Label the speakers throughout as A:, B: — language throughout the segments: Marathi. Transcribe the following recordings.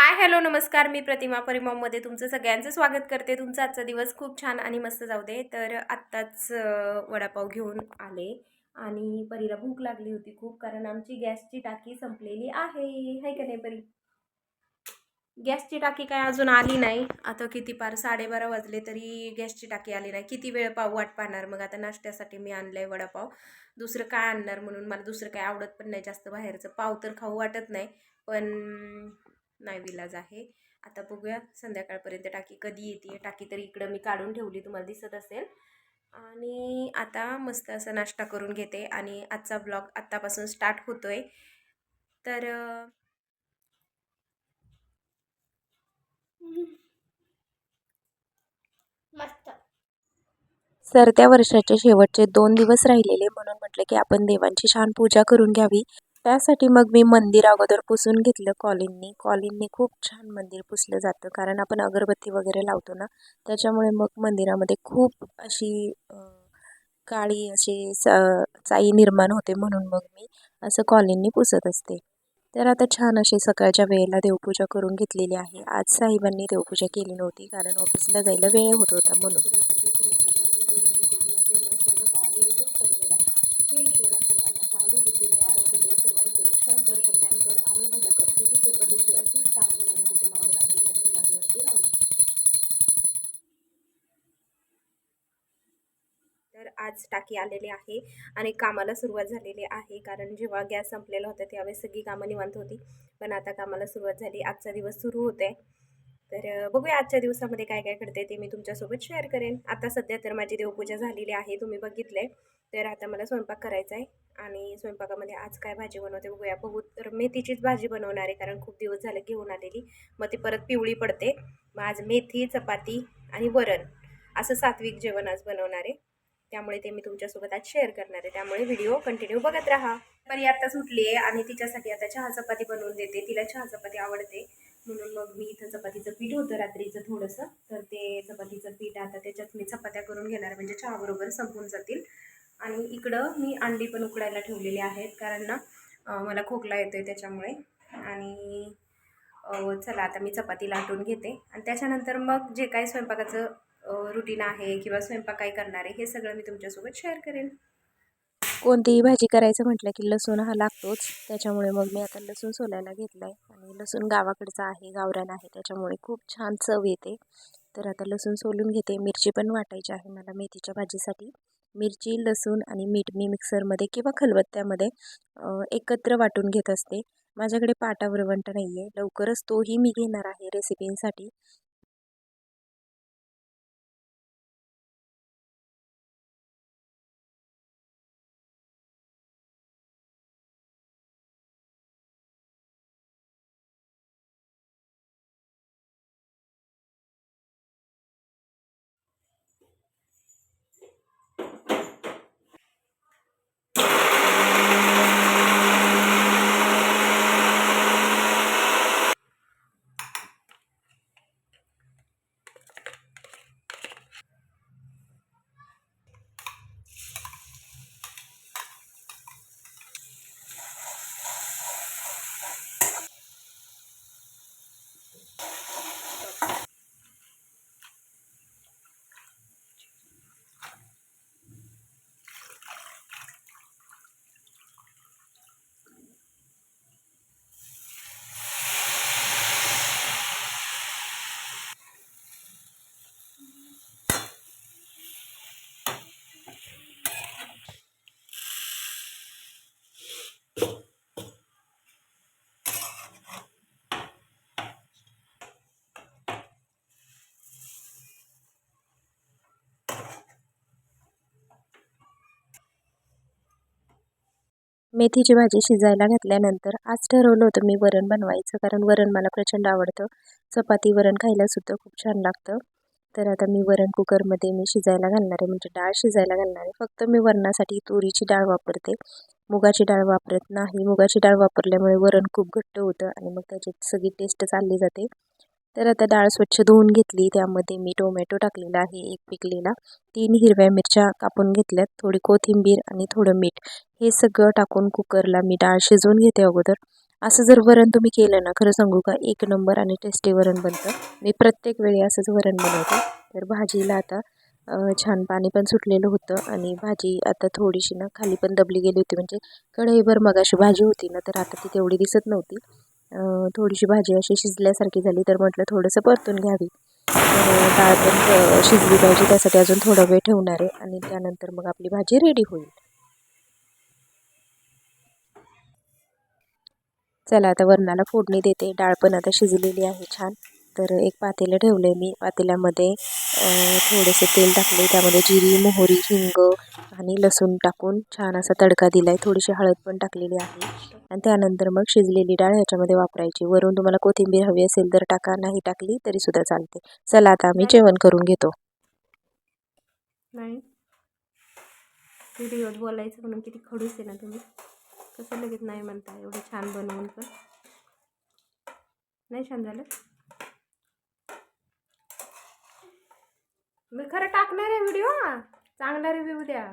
A: हाय हॅलो नमस्कार. मी प्रतिमा परिमॉममध्ये तुमचं सगळ्यांचं स्वागत करते. तुमचा आजचा दिवस खूप छान आणि मस्त जाऊ दे. तर आत्ताच वडापाव घेऊन आले आणि परीला भूक लागली होती खूप कारण आमची गॅसची टाकी संपलेली आहे. हाय का नाही परी? गॅसची टाकी काय अजून आली नाही. आता किती पार साडेबारा वाजले तरी गॅसची टाकी आली नाही. किती वेळ पाव वाट पाहणार? मग आता नाश्त्यासाठी मी आणलं आहे वडापाव. दुसरं काय आणणार म्हणून? मला दुसरं काय आवडत पण नाही जास्त बाहेरचं. पाव तर खाऊ वाटत नाही. पण नाही विलाज आहे. आता बघूया संध्याकाळपर्यंत टाकी कधी येते टाकी तर इकडं मी काढून ठेवली तुम्हाला दिसत असेल. आणि आता मस्त असं नाश्ता करून घेते आणि आजचा ब्लॉग आत्तापासून स्टार्ट होतो आहे तर
B: मस्त.
C: सरत्या वर्षाचे शेवटचे दोन दिवस राहिलेले म्हणून म्हटलं की आपण देवांची छान पूजा करून घ्यावी. त्यासाठी मग मी मंदिर अगोदर पुसून घेतलं कॉलिननी. कॉलिननी खूप छान मंदिर पुसलं जातं. कारण आपण अगरबत्ती वगैरे लावतो ना त्याच्यामुळे मग मंदिरामध्ये खूप अशी काळी अशी चाई निर्माण होते म्हणून मग मी असं कॉलिननी पुसत असते. तर आता छान अशी सकाळच्या वेळेला देवपूजा करून घेतलेली आहे. आज साहेबांनी देवपूजा केली नव्हती कारण ऑफिसला जायला वेळ होत होता म्हणून.
A: टाकी आलेली आहे आणि कामाला सुरुवात झालेली आहे. कारण जेव्हा गॅस संपलेला होता त्यावेळेस सगळी कामं निवांत होती. पण आता कामाला सुरुवात झाली. आजचा दिवस सुरू होत आहे तर बघूया आजच्या दिवसामध्ये काय काय करते ते मी तुमच्यासोबत शेअर करेन. आता सध्या तर माझी देवपूजा झालेली आहे. तुम्ही बघितलंय. तर आता मला स्वयंपाक करायचा आहे. आणि स्वयंपाकामध्ये आज काय भाजी बनवते बघूया. बघू तर मेथीचीच भाजी बनवणार आहे. कारण खूप दिवस झाले घेऊन आलेली. मग ती परत पिवळी पडते. मग आज मेथी चपाती आणि वरण. असं सात्विक जेवण आज बनवणार आहे. त्यामुळे ते मी तुमच्यासोबत आज शेअर करणार आहे. त्यामुळे व्हिडिओ कंटिन्यू बघत राहा. परी आत्ताच उठली आहे आणि तिच्यासाठी आता चहा चपाती बनवून देते. तिला चहा चपाती आवडते. म्हणून मग मी इथं चपातीचं पीठ होतं रात्रीचं थोडंसं. तर ते चपातीचं पीठ आता त्याच्यात मी चपात्या करून घेणार. म्हणजे चहाबरोबर संपून जातील. आणि इकडं मी अंडी पण उकडायला ठेवलेली आहेत. कारण ना मला खोकला येतो आहे त्याच्यामुळे. आणि चला आता मी चपाती लाटून घेते. आणि त्याच्यानंतर मग जे काही स्वयंपाकाचं रुटीन आहे किंवा स्वयंपाक काय करणार आहे हे सगळं मी तुमच्यासोबत शेअर करेन.
C: कोणतीही भाजी करायचं म्हटलं की लसूण हा लागतोच. त्याच्यामुळे मग मी आता लसूण सोलायला घेतला आहे आणि लसूण गावाकडचा आहे गावरान आहे. त्याच्यामुळे खूप छान चव येते. तर आता लसूण सोलून घेते. मिरची पण वाटायची आहे मला मेथीच्या भाजीसाठी. मिरची लसूण आणि मीठ मी मिक्सरमध्ये किंवा खलबत्त्यामध्ये एकत्र वाटून घेत असते. माझ्याकडे पाटा वरवंट नाही आहे लवकरच तोही मी घेणार आहे रेसिपींसाठी मेथीची भाजी शिजायला घातल्यानंतर आज ठरवलं होतं मी वरण बनवायचं कारण वरण मला प्रचंड आवडतं. चपाती वरण खायलासुद्धा खूप छान लागतं. तर आता मी वरण कुकरमध्ये मी शिजायला घालणार आहे म्हणजे डाळ शिजायला घालणार आहे. फक्त मी वरणासाठी तुरीची डाळ वापरते. मुगाची डाळ वापरत नाही. मुगाची डाळ वापरल्यामुळे वरण खूप घट्ट होतं आणि मग त्याची सगळी टेस्ट चालली जाते. तर आता डाळ स्वच्छ धुवून घेतली. त्यामध्ये मी टोमॅटो टाकलेला आहे एक पिकलेला. तीन हिरव्या मिरच्या कापून घेतल्यात थोडी कोथिंबीर आणि थोडं मीठ. हे सगळं टाकून कुकरला मी डाळ शिजवून घेते अगोदर. असं जर वरण तुम्ही केलं ना खरं सांगू का एक नंबर आणि टेस्टी वरण बनतं. मी प्रत्येक वेळी असंच वरण बनवते. तर भाजीला आता छान पाणी पण सुटलेलं होतं आणि भाजी आता थोडीशी ना खाली पण दबली गेली होती. म्हणजे कढईभर मगाशी भाजी होती ना तर आता ती तेवढी दिसत नव्हती. थोडीशी भाजी अशी शिजल्यासारखी झाली तर म्हटलं थोडंसं परतून घ्यावी. तर डाळ पण शिजली पाहिजे त्यासाठी अजून थोडा वेळ ठेवणार आहे आणि त्यानंतर मग आपली भाजी रेडी होईल. चला आता वरणाला फोडणी देते. डाळ पण आता शिजलेली आहे छान. तर एक पातेलं ठेवलं आहे मी. पातेल्यामध्ये थोडंसं थोडेसे तेल टाकले त्यामध्ये जिरी मोहरी हिंग आणि लसूण टाकून छान असा तडका दिला आहे थोडीशी हळद पण टाकलेली आहे. आणि त्यानंतर मग शिजलेली डाळ ह्याच्यामध्ये वापरायची. वरून तुम्हाला कोथिंबीर हवी असेल तर टाका. नाही टाकली तरीसुद्धा चालते. चला आता आम्ही जेवण करून घेतो.
A: नाही. व्हिडिओत बोलायचं म्हणून किती खडूस आहे ना तुम्ही. कसं लगेच नाही म्हणता. एवढं छान बनवून पण. नाही छान झालं? मी खरं टाकणार आहे व्हिडिओ चांगला रिव्ह्यू द्या.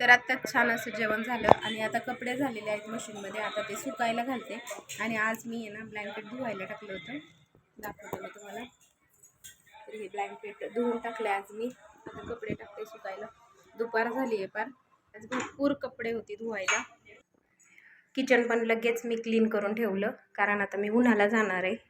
A: तर आत्ताच छान असं जेवण झालं आणि आता कपडे झालेले आहेत मशीनमध्ये. आता ते सुकायला घालते. आणि आज मी आहे ना ब्लँकेट धुवायला टाकलं होतं. दाखवते मी तुम्हाला. तर हे ब्लँकेट धुवून टाकले आज मी. आता कपडे टाकते सुकायला. दुपार झाली आहे पार. आज भरपूर कपडे होते धुवायला. किचन पण लगेच मी क्लीन करून ठेवलं. कारण आता मी उन्हाला जाणार आहे.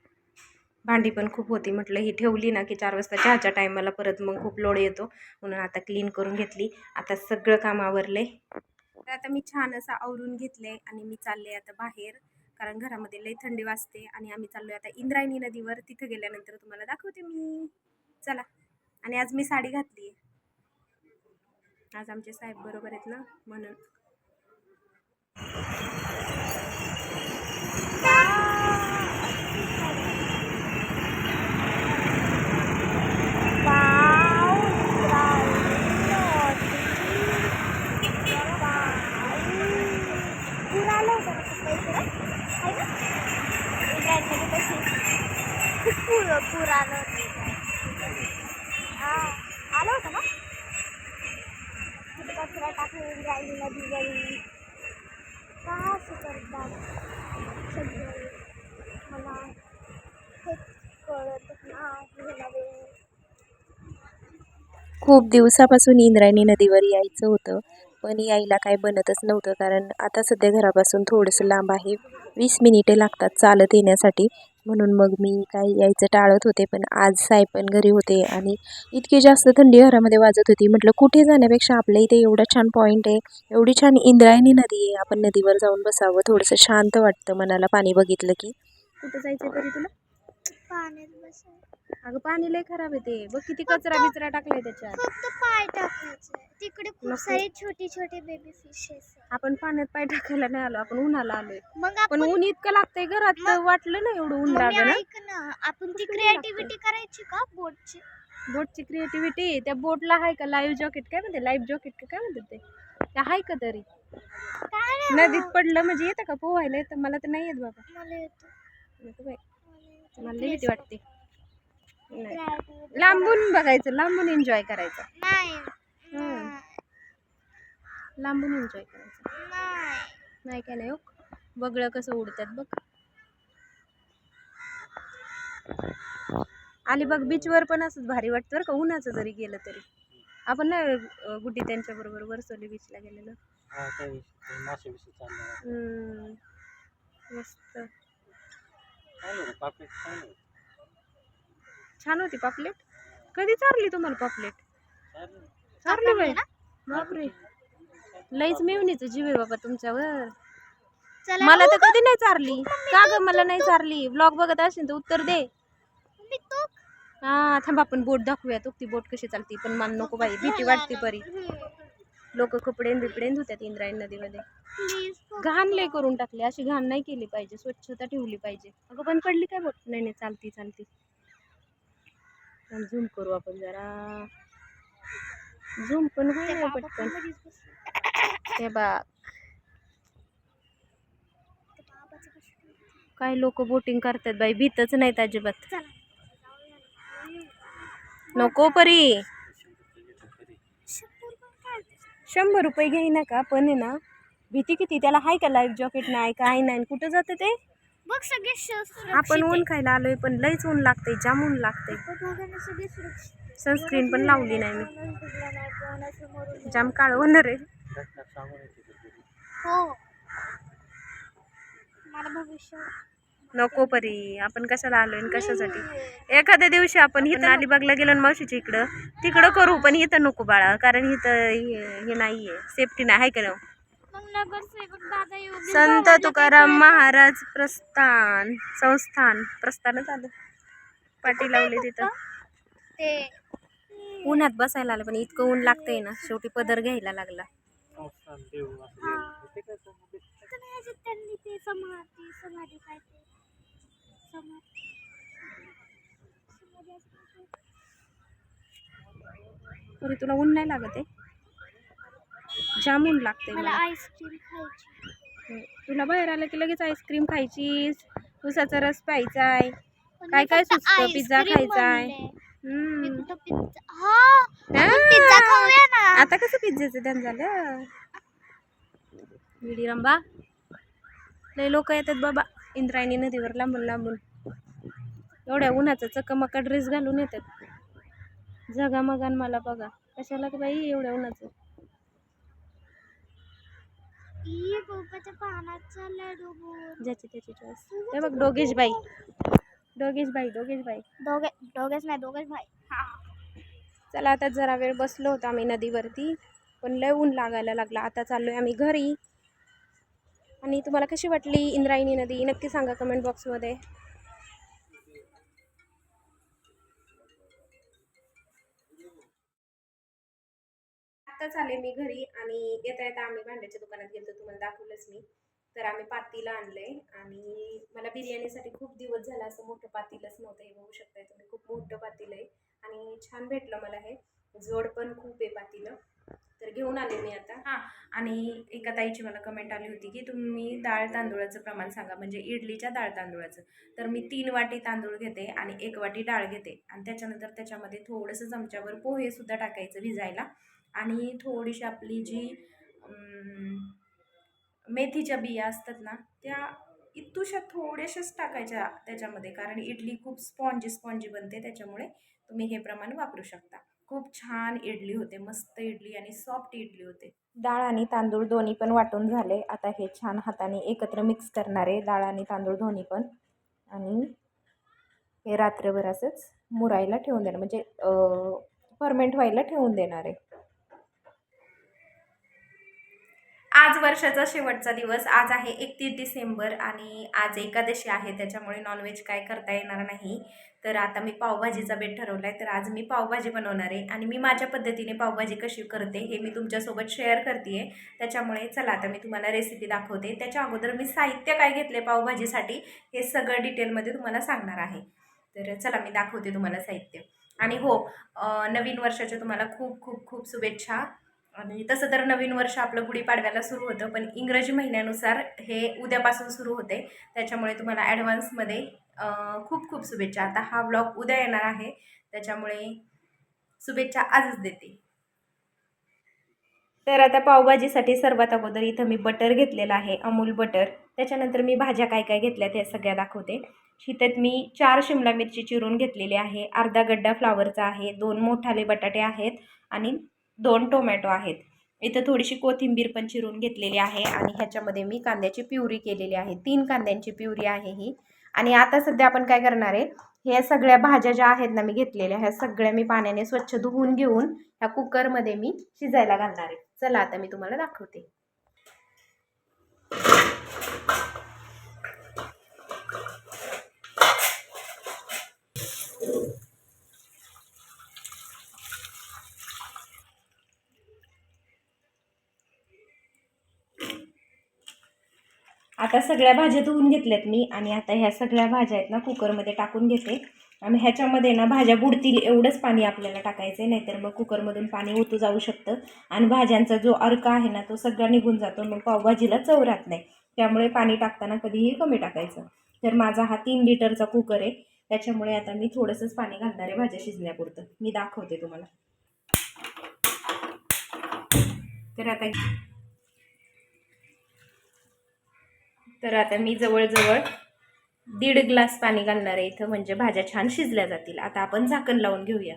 A: भांडी पण खूप होती. म्हटलं ही ठेवली ना की चार वाजता चहाच्या टायमाला परत मग खूप लोड येतो. म्हणून आता क्लीन करून घेतली. आता सगळं काम आवरले तर आता मी छान असं आवरून घेतले आणि मी चालले आता बाहेर. कारण घरामध्ये लई थंडी वाजते आणि आम्ही चाललोय आता इंद्रायणी नदीवर. तिथं गेल्यानंतर तुम्हाला दाखवते मी. चला. आणि आज मी साडी घातली आज आमचे साहेब बरोबर आहेत ना? म्हणून
B: पूर आलं आलं होतं ना तिथे कचरा टाकून राहिली नदी गळी का असं करतात सगळे मला हेच कळत नाही नवीन
C: खूप दिवसापासून इंद्रायणी नदीवर यायचं होतं. पण यायला काय बनतच नव्हतं कारण आता सध्या घरापासून थोडंसं लांब आहे. वीस मिनिटे लागतात चालत येण्यासाठी. म्हणून मग मी काही यायचं टाळत होते पण आज साहेब पण घरी होते आणि इतकी जास्त थंडी घरामध्ये वाजत होती. म्हटलं कुठे जाण्यापेक्षा आपल्या इथे एवढा छान पॉईंट आहे एवढी छान इंद्रायणी नदी आहे. आपण नदीवर जाऊन बसावं. थोडंसं शांत वाटतं मनाला पाणी बघितलं की.
A: कुठं जायचं तरी तुला?
B: पाण्यात बसायचं.
A: अगं पाणी लय खराब येते बघ किती कचरा बिचरा टाकलाय त्याच्यात.
B: फक्त पाय टाकायचे. तिकडे खूप
A: नको.
B: सारे छोटे छोटे बेबी फिशेस
A: आपण पाण्यात पाय टाकायला नाही आलो आपण उन्हाला आलोय.
B: मग
A: पण
B: आपण
A: ऊन इतकं लागतंय घरात तर वाटलं ना एवढं ऊन
B: मम्मी
A: लागलं ना
B: ऐक ना. आपण ती
A: कुठे लागतं?
B: क्रिएटिव्हिटी करायची का? बोटची.
A: बोटची क्रिएटिव्हिटी त्या बोटला आहे का लाईव्ह जॉकेट काय म्हणते? लाईव्ह जॉकेट काय म्हणतात ते? त्या आहे का तरी?
B: काय रे?
A: नदीत पडलं म्हणजे येतं का? पोहायला येतं? मला तर नाही येत बाबा.
B: मला येतं.
A: नको बाई,
B: मला येतं.
A: मला लई भीती. वाटते. लांबून बघायचं लांबून एन्जॉय करायचं.
B: नाही.
A: हम्म.
B: नाही,
A: लांबून एन्जॉय करायचं.
B: नाही
A: नाही काय नाही हो? बगळं कसं उडतात बघ. अलिबाग बीचवर पण असंच भारी वाटतं बरं का उन्हाचं जरी गेलं तरी. आपण अं, गुड्डी त्यांच्या बरोबर वरसोली बीचला गेलेलो.
D: हा.
A: मस्त
D: चालू होतं पापलेट चालू होतं.
A: छान होती पापलेट. कधी चारली तुम्हाला पापलेट? चारली बाई. बापरे. लईच मेवणीचं जीव आहे बाबा तुमच्यावर.
B: चला.
A: मला तर कधी नाही चारली. का ग मला नाही चारली? ब्लॉग बघत असेल तर उत्तर दे. हा थांबा आपण बोट दाखवूया तो बोट कशी चालती पण मान नको बाई. भीती वाटते परी. लोक कपडे बिपडे धुतात इंद्रायणी नदीमध्ये घाण लय करून टाकली. अशी घाण नाही केली पाहिजे. स्वच्छता ठेवली पाहिजे. अगं पण पडली काय बोट? नाही नाही चालती चालती. झूम करू आपण जरा. झूम पण होईल पटकन. हे बा काय लोक बोटिंग करतात बाई? भीतच नाहीत अजिबात. नको परी. शंभर रुपये घेईना का? पण आहे ना भीती किती? त्याला हाय का लाईफ जॉकेट नाही काय नाही? कुठं जाते ते?
B: बघ सगळे सुरक्षित
A: आपण ऊन. खायला आलोय पण लईच ऊन लागतंय जाम ऊन लागतंय.
B: सगळे सुरक्षित.
A: सनस्क्रीन पण लावली नाही मी.
B: नाही, नाही.
A: जाम काळ होणार आहे.
D: घरी.
B: हो. मला भविष्य
A: नको परी आपण कशाला आलोय आणि कशासाठी? एखाद्या दिवशी आपण इथं अलिबागला गेलो ना मावशीच्या इकडं. तिकडं करू पण इथं नको बाळा कारण इथं हे हे नाहीये. सेफ्टी नाही आहे का नाही? संत तुकाराम महाराज प्रस्थान संस्थान प्रस्थानच आलं पाठी लावली तिथं.
B: ते.
A: उन्हात बसायला आलं पण इतकं ऊन लागतंय ना शेवटी पदर घ्यायला लागला. तुला ऊन नाही लागत आहे? जाम ऊन लागतंय
B: मला आईस्क्रीम खायची.
A: तुला बाहेर आलं की लगेच आईस्क्रीम खायचीस. उसाचा रस प्यायचा आहे काय काय सुचतं पिझ्झा खायचा आहे आता कसं पिझ्झाचं ध्यान झालं? विडी रंबा लय लोक येतात बाबा. इंद्रायणी नदीवर लांबून लांबून. एवढ्या उन्हाचा चकमका ड्रेस घालून येतात. जगा मगान मला बघा. कशाला का बाई एवढ्या उन्हाचं?
B: ई गोपाच्या पानाचा लाडू बोल.
A: ज्याची त्याची चॉईस ते बघ डोगेश बाई. डोगेश बाई डोगेश बाई.
B: दोघे दोघेच नाही दोघेच भाई हा.
A: चला आता जरा वेळ बसलो होतो आम्ही नदीवरती पण लय ऊन लागायला लागला. आता चाललोय आम्ही घरी. आणि तुम्हाला कशी वाटली इंद्रायणी नदी? नक्की सांगा कमेंट बॉक्समध्ये आत्ताच आले मी घरी आणि येता येता आम्ही भांड्याच्या दुकानात गेलो तुम्हाला दाखवलंच मी. तर आम्ही पातीला आणलंय आणि मला बिर्याणीसाठी खूप दिवस झाला असं मोठं पातीलच नव्हतं हे बघू शकताय तुम्ही खूप मोठं पातील आहे आणि छान भेटलं मला हे. जोड पण खूप आहे पातीलं. तर घेऊन आले मी आता. हां आणि एका ताईची मला कमेंट आली होती की तुम्ही डाळ तांदूळाचं प्रमाण सांगा म्हणजे इडलीच्या डाळ तांदूळाचं. तर मी तीन वाटी तांदूळ घेते आणि एक वाटी डाळ घेते. आणि त्याच्यानंतर त्याच्यामध्ये थोडंसं चमच्यावर पोहेसुद्धा टाकायचं भिजायला. आणि थोडीशी आपली जी मेथीच्या बिया असतात ना त्या इतुशा थोड्याशाच टाकायच्या त्याच्यामध्ये. कारण इडली खूप स्पॉन्जी स्पॉन्जी बनते त्याच्यामुळे तुम्ही हे प्रमाण वापरू शकता. खूप छान इडली होते मस्त इडली आणि सॉफ्ट इडली होते. डाळ आणि तांदूळ दोन्ही पण वाटून झाले. आता हे छान हाताने एकत्र मिक्स करणारे डाळ आणि तांदूळ दोन्ही पण. आणि हे रात्रभर असंच मुरायला ठेवून देणार म्हणजे फर्मेंट व्हायला ठेवून देणार आहे. आज वर्षाचा शेवटचा दिवस. आज आहे एकतीस डिसेंबर आणि आज एकादशी आहे त्याच्यामुळे नॉनव्हेज काय करता येणार नाही. तर आता मी पावभाजीचा बेट ठरवला आहे तर आज मी पावभाजी बनवणार आहे आणि मी माझ्या पद्धतीने पावभाजी कशी करते हे मी तुमच्यासोबत शेअर करते आहे त्याच्यामुळे चला आता मी तुम्हाला रेसिपी दाखवते. त्याच्या अगोदर मी साहित्य काय घेतले पावभाजीसाठी हे सगळं डिटेलमध्ये तुम्हाला सांगणार आहे. तर चला मी दाखवते तुम्हाला साहित्य. आणि हो नवीन वर्षाच्या तुम्हाला खूप खूप खूप शुभेच्छा. आणि तसं तर नवीन वर्ष आपलं गुढीपाडव्याला सुरू होतं पण इंग्रजी महिन्यानुसार हे उद्यापासून सुरू होते. त्याच्यामुळे तुम्हाला ॲडव्हान्समध्ये खूप खूप शुभेच्छा. आता हा ब्लॉग उद्या येणार आहे. त्याच्यामुळे शुभेच्छा आजच देते. तर आता पावभाजीसाठी सर्वात अगोदर इथं मी बटर घेतलेलं आहे अमूल बटर. त्याच्यानंतर मी भाज्या काय काय घेतल्या त्या सगळ्या दाखवते. शितात मी चार शिमला मिरची चिरून घेतलेली आहे. अर्धा गड्डा फ्लावरचा आहे दोन मोठाले बटाटे आहेत आणि दोन टोमॅटो आहेत. इथं थोडीशी कोथिंबीर पण चिरून घेतलेली आहे आणि ह्याच्यामध्ये मी कांद्याची प्युरी केलेली आहे. तीन कांद्यांची प्युरी आहे ही. आणि आता सध्या आपण काय करणार आहे ह्या सगळ्या भाज्या ज्या आहेत ना मी घेतलेल्या ह्या सगळ्या मी पाण्याने स्वच्छ धुवून घेऊन ह्या कुकरमध्ये मी शिजायला घालणार आहे. चला आता मी तुम्हाला दाखवते. आता सगळ्या भाज्या धुवून घेतल्यात मी आणि आता ह्या सगळ्या भाज्या आहेत ना कुकरमध्ये टाकून घेते. आणि ह्याच्यामध्ये ना भाज्या बुडतील एवढंच पाणी आपल्याला टाकायचं आहे नाहीतर मग कुकरमधून पाणी ओतू जाऊ शकतं. आणि भाज्यांचा जो अर्क आहे ना तो सगळा निघून जातो मग पावभाजीला चव राहत नाही. त्यामुळे पाणी टाकताना कधीही कमी टाकायचं. तर माझा हा तीन लिटरचा कुकर आहे. त्याच्यामुळे आता मी थोडंसंच पाणी घालणार आहे भाज्या शिजण्यापुरतं मी दाखवते तुम्हाला. तर आता तर आता मी जवळजवळ दीड ग्लास पाणी घालणार आहे इथं म्हणजे भाज्या छान शिजल्या जातील. आता आपण झाकण लावून घेऊया.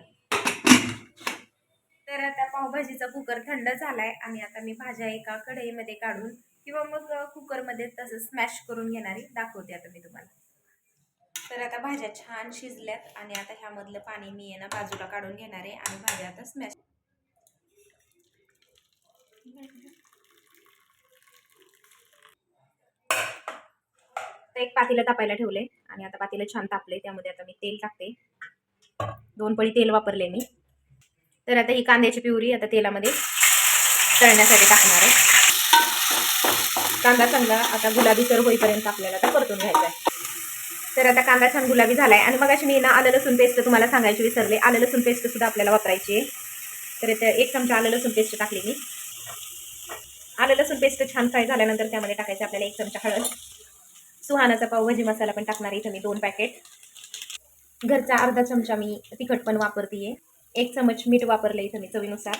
A: तर आता पावभाजीचा कुकर थंड झालाय. आणि आता मी भाज्या एका कढईमध्ये काढून किंवा मग कुकरमध्ये तसं स्मॅश करून घेणारी दाखवते आता मी तुम्हाला. तर आता भाज्या छान शिजल्यात. आणि आता ह्यामधलं पाणी मी आहे ना बाजूला काढून घेणार आहे. आणि भाज्या आता स्मॅश तर एक पातेलं तापायला ठेवले आणि आता पातेलं छान तापले त्यामध्ये आता मी तेल टाकते. दोन पळी तेल वापरले मी. तर आता ही कांद्याची पिवरी आता तेलामध्ये तळण्यासाठी टाकणार आहे. कांदा चांगला आता गुलाबी तर होईपर्यंत आपल्याला आता परतून घ्यायचा आहे. तर आता कांदा छान गुलाबी झाला आहे आणि मग अशी मी ना आलं लसूण पेस्ट तुम्हाला सांगायची विसरले. आलं लसूण पेस्ट सुद्धा आपल्याला वापरायची आहे. तर इथे एक चमचा आलं लसूण पेस्ट टाकली मी. आलं लसूण पेस्ट छान फ्राय झाल्यानंतर त्यामध्ये टाकायचं आपल्याला एक चमचा हळद. सुहानाचा पावभाजी मसाला पण टाकणार आहे इथं मी दोन पॅकेट घरचा अर्धा चमचा मी तिखट पण वापरते एक चमच मीठ वापरलं इथं मी चवीनुसार.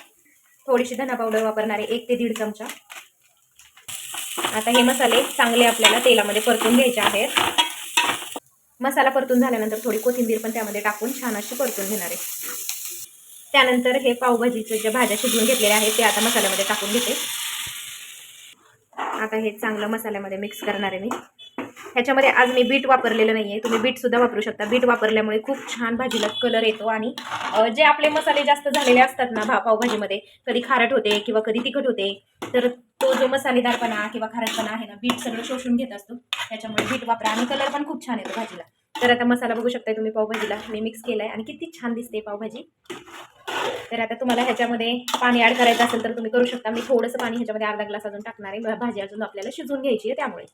A: थोडीशी धना पावडर वापरणार आहे एक ते दीड चमचा. आता हे मसाले चांगले आपल्याला तेलामध्ये परतून घ्यायचे आहेत. मसाला परतून झाल्यानंतर थोडी कोथिंबीर पण त्यामध्ये टाकून छान अशी परतून घेणार आहे. त्यानंतर हे पावभाजीचं ज्या भाज्या शिजवून घेतलेल्या आहेत ते आता मसाल्यामध्ये टाकून घेते. आता हे चांगलं मसाल्यामध्ये मिक्स करणार आहे मी. ह्याच्यामध्ये आज मी बीट वापरलेलं नाही आहे तुम्ही बीटसुद्धा वापरू शकता. बीट वापरल्यामुळे खूप छान भाजीला कलर येतो आणि जे आपले मसाले जास्त झालेले असतात ना भा पावभाजीमध्ये कधी खारट होते किंवा कधी तिखट होते तर तो जो मसालेदारपणा किंवा खारटपणा आहे ना बीट सगळं शोषून घेत असतो. त्याच्यामुळे बीट वापरा आणि कलर पण खूप छान येतो भाजीला. तर आता मसाला बघू शकता तुम्ही पावभाजीला. मी मिक्स केला आहे आणि किती छान दिसते पावभाजी. तर आता तुम्हाला ह्याच्यामध्ये पाणी ॲड करायचं असेल तर तुम्ही करू शकता. मी थोडंसं पाणी ह्याच्यामध्ये अर्धा ग्लास अजून टाकणार आहे. भाजी अजून आपल्याला शिजवून घ्यायची आहे त्यामुळे.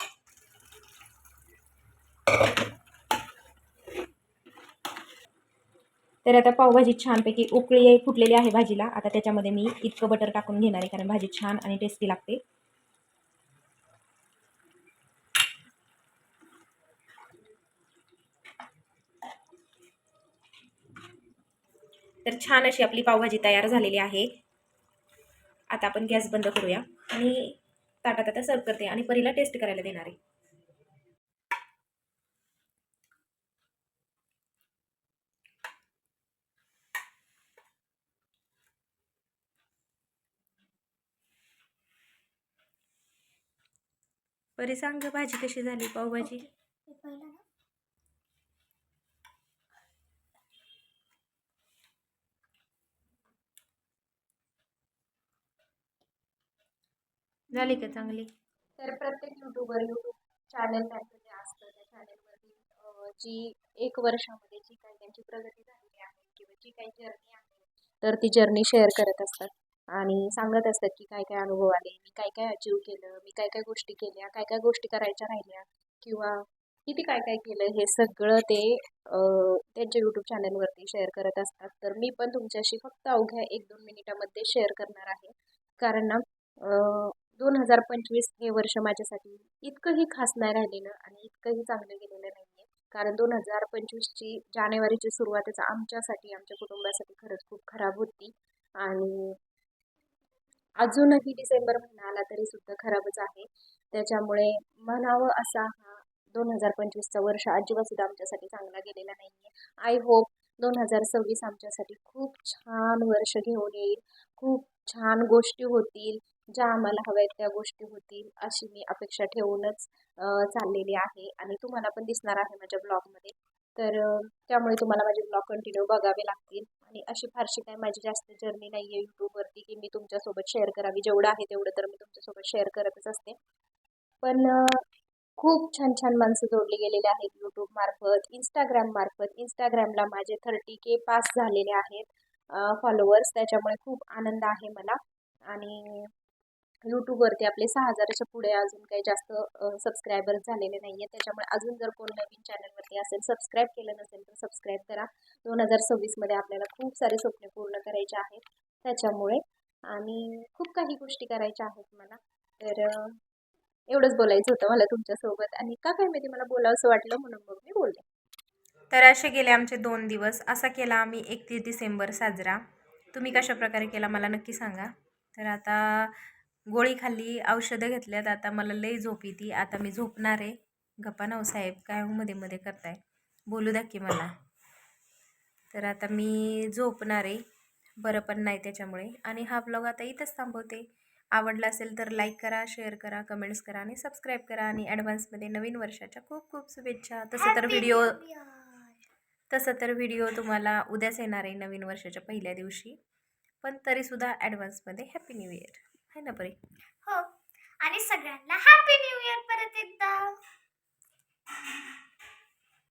A: तर आता पावभाजी छानपैकी उकळी फुटलेली आहे भाजीला. आता त्याच्यामध्ये मी इतकं बटर टाकून घेणार आहे कारण भाजी छान आणि टेस्टी लागते. तर छान अशी आपली पावभाजी तयार झालेली आहे. आता आपण गॅस बंद करूया आणि ताटात आता सर्व करते आणि परीला टेस्ट करायला देणार आहे. परी सांग भाजी कशी झाली पावभाजी?
B: ते पहिलं ना.
A: झाली का चांगली? तर प्रत्येक युट्यूबर युट्यूब चॅनल त्यांचं जे असतं त्या चॅनलवरती जी एक वर्षामध्ये जी काही त्यांची प्रगती झालेली आहे किंवा जी काही जर्नी आहे तर ती जर्नी शेअर करत असतात. आणि सांगत असतात की काय काय अनुभव आले मी काय काय अचीव केलं मी काय काय गोष्टी केल्या काय काय गोष्टी करायच्या राहिल्या किंवा किती काय काय केलं हे सगळं ते त्यांच्या यूट्यूब चॅनलवरती शेअर करत असतात. तर मी पण तुमच्याशी फक्त अवघ्या एक दोन मिनिटामध्ये शेअर करणार आहे. कारण ना दोन हजार पंचवीस हे वर्ष माझ्यासाठी इतकंही खास नाही राहिलेलं आणि इतकंही चांगलं गेलेलं नाही आहे कारण दोन हजार पंचवीसची जानेवारीची सुरुवातच आमच्यासाठी आमच्या कुटुंबासाठी खरंच खूप खराब होती. आणि अजूनही डिसेंबर महिना आला तरी सुद्धा खराबच आहे. त्याच्यामुळे म्हणावं असा हा दोन हजार पंचवीसचा वर्ष अजिबात सुद्धा आमच्यासाठी चांगला गेलेला नाही आहे आय होप दोन हजार सव्वीस आमच्यासाठी खूप छान वर्ष घेऊन येईल. खूप छान गोष्टी होतील. ज्या आम्हाला हव्या आहेत त्या गोष्टी होतील अशी मी अपेक्षा ठेवूनच चाललेली आहे. आणि तुम्हाला पण दिसणार आहे माझ्या ब्लॉगमध्ये. तर त्यामुळे तुम्हाला माझे ब्लॉग कंटिन्यू बघावे लागतील. आणि अशी फारशी काही माझी जास्त जर्नी नाही आहे यूट्यूबवरती की मी तुमच्यासोबत शेअर करावी. जेवढं आहे तेवढं तर मी तुमच्यासोबत शेअर करतच असते. पण खूप छान छान माणसं जोडली गेलेली आहेत यूट्यूब मार्फत इंस्टाग्राम मार्फत. इंस्टाग्रामला माझे थर्टी के पास झालेले आहेत फॉलोअर्स त्याच्यामुळे खूप आनंद आहे मला. आणि यूट्यूबवरती आपले सहा हजाराच्या पुढे अजून काही जास्त सबस्क्रायबर्स झालेले नाही आहेत त्याच्यामुळे अजून जर कोण नवीन चॅनलवरती असेल सबस्क्राईब केलं नसेल तर सबस्क्राईब करा. दोन हजार सव्वीसमध्ये आपल्याला खूप सारे स्वप्ने पूर्ण करायचे आहेत. त्याच्यामुळे आणि खूप काही गोष्टी करायच्या आहेत मला. तर एवढंच बोलायचं होतं मला तुमच्यासोबत. आणि का काय माहिती मला बोलावंसं वाटलं म्हणून मग मी बोलले. तर असे गेले आमचे दोन दिवस. असा केला आम्ही एकतीस डिसेंबर साजरा. तुम्ही कशा प्रकारे केला मला नक्की सांगा. तर आता गोळी खाल्ली औषधं घेतल्यात. आता मला लई झोप येते. आता मी झोपणार आहे. गप्पा नाव साहेब काय हो मध्ये मध्ये करताय? बोलू द्या की मला. तर आता मी झोपणार आहे. बरं पण नाही त्याच्यामुळे. आणि हा ब्लॉग आता इथंच थांबवते. आवडला असेल तर लाईक करा शेअर करा कमेंट्स करा आणि सबस्क्राईब करा. आणि ॲडव्हान्समध्ये नवीन वर्षाच्या खूप खूप शुभेच्छा. तसं तर व्हिडिओ तसं तर व्हिडिओ तुम्हाला उद्याच येणार आहे नवीन वर्षाच्या पहिल्या दिवशी. पण तरीसुद्धा ॲडव्हान्समध्ये हॅपी न्यू इयर आहे ना बरे
B: हो. आणि सगळ्यांना हॅपी न्यू इयर परत एकदा.